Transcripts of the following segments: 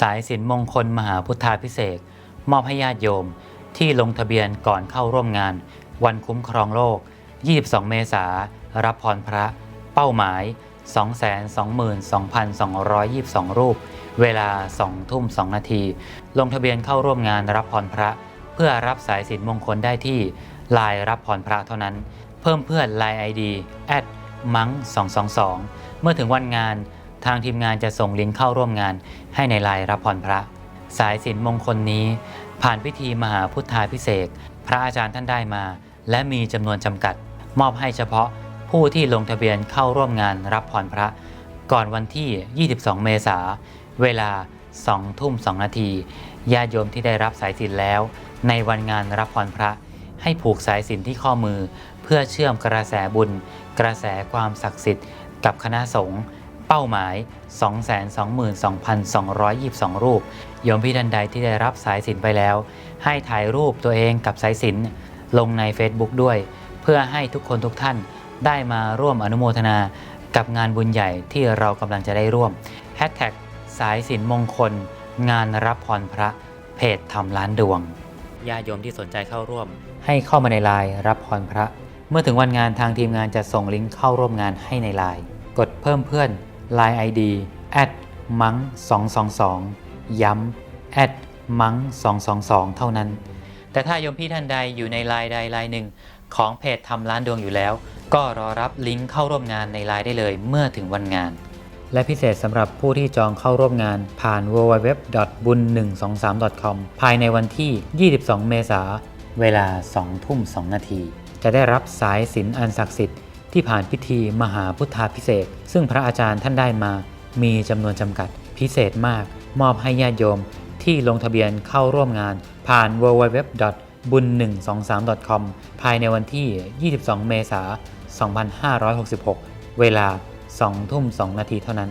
สายสินมงคลมหาพุทธาพิเศษมอบให้ญาติโยมที่ลงทะเบียนก่อนเข้าร่วมงาน วันคุ้มครองโลก 22 เมษารับพรพระเป้าหมาย 222,222 รูป เวลา 2 ทุ่ม 2 นาที ลงทะเบียนเข้าร่วมงานรับพรพระ เพื่อรับสายสินมงคลได้ที่ไลน์รับพรพระเท่านั้น เพิ่มเพื่อน Line ID แอดมัง222 เมื่อถึงวันงาน ทางทีมงานจะส่งลิงก์เข้าร่วมงานให้ในลน์รับพรพระ สายสินมงคลนี้ ผ่านพิธีมหาพุทธาพิเศษพระอาจารย์ท่านได้มา และมีจำนวนจำกัด มอบให้เฉพาะผู้ที่ลงทะเบียนเข้าร่วมงานรับพรพระ ก่อนวันที่ 22 เมษาเวลา 2 ทุ่ม 2 นาทีญาติโยมที่ได้รับสายสินแล้ว ในวันงานรับพรพระ ให้ผูกสายสินที่ข้อมือ เพื่อเชื่อมกระแสบุญ กระแสความศักดิ์สิทธิ์ กับคณะสงฆ์ เป้าหมาย 222,222 รูป โยมพี่ท่านใดที่ได้รับสายสินไปแล้ว ให้ถ่ายรูปตัวเองกับสายสินลงใน Facebook ด้วย เพื่อให้ทุกคนทุกท่านได้มาร่วมอนุโมทนากับงานบุญใหญ่ที่เรากำลังจะได้ร่วมแฮชแท็กสายสินมงคล งานรับพรพระ เพจทำล้านดวงญาโยมที่สนใจเข้าร่วม ให้เข้ามาในไลน์รับพรพระ เมื่อถึงวันงานทางทีมงานจะส่งลิงก์เข้าร่วมงานให้ในไลน์กดเพิ่มเพื่อน Line ID แอดมัง222 ย้ำแอดมัง222 เท่านั้น แต่ถ้าโยมพี่ท่านใดอยู่ในไลน์ใดไลน์หนึ่ง ของเพจทำร้านดวงอยู่แล้ว ก็รอรับลิงก์เข้าร่วมงานในไลน์ได้เลยเมื่อถึงวันงาน และพิเศษสำหรับผู้ที่จองเข้าร่วมงานผ่าน www.bun123.com ภายในวันที่ 22 เมษาเวลา 2 ทุ่ม 2 นาที จะได้รับสายสินอันศักดิ์สิทธิ์ ที่ผ่านพิธีมหาพุทธาพิเศษ ซึ่งพระอาจารย์ท่านได้มา มีจำนวนจำกัดพิเศษมาก มอบให้ญาติโยมที่ลงทะเบียนเข้าร่วมงาน ผ่าน www.bun123.com ภายในวันที่ 22 เมษายน 2566 เวลา 2 ทุ่ม 2 นาทีเท่านั้น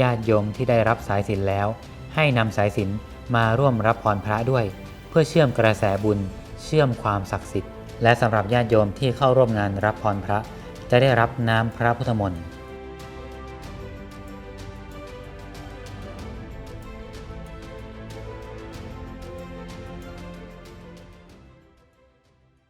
ญาติโยมที่ได้รับสายสินแล้ว ให้นำสายสินมาร่วมรับพรพระด้วย เพื่อเชื่อมกระแสบุญ เชื่อมความศักดิ์สิทธิ์ และสำหรับญาติโยมที่เข้าร่วมงานรับพรพระ จะได้รับน้ำพระพุทธมนต์